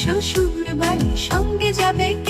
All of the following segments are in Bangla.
শ্বশুর বাড়ি সঙ্গে যাবে কে?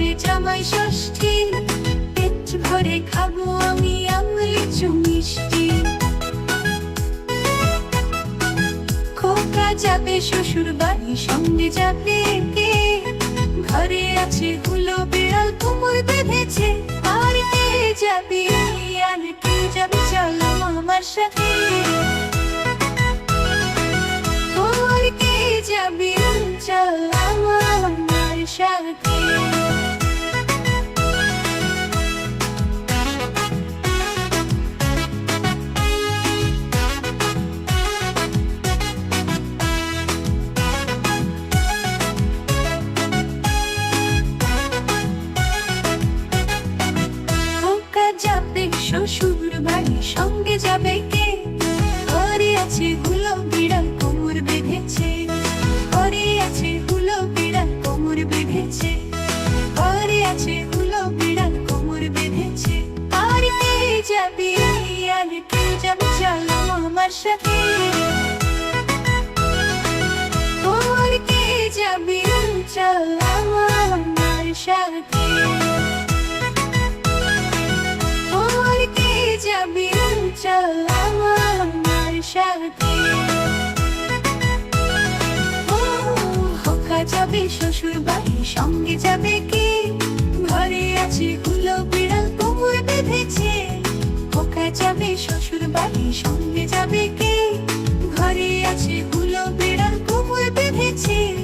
হবে জামাই ষষ্ঠী। পেট ভরে খাব আমি আমলি মিষ্টি খোকা যাবে শ্বশুর বাড়ি, সঙ্গে যাবে কে? ঘরে আছে হুলো বিড়াল, কোমর বেঁধেছে। আর কে যাবে? আর কে যাবে? চলো আমার সাথে। ওর কে যাবে? চলো আমার সাথে। যাবে শ্বশুর বাড়ি সঙ্গে যাবে কে? ঘরে আছে হুলো বিড়াল কোমর বেঁধেছে। ঘরে আছে হুলো বিড়াল কোমর বেঁধেছে। ঘরে আছে হুলো বিড়াল কোমর বেঁধেছে। আর কে যাবে আর কে যাবে চলো আমার সাথে? ওর কে যাবে? চলো আমার সাথে। সাথে শ্বশুর বাড়ি, সঙ্গে যাবে কি? ঘরে আছে গুলো বিড়াল, কোমর বেঁধেছে। সঙ্গে যাবে কে? ঘরে আছে বেঁধেছে।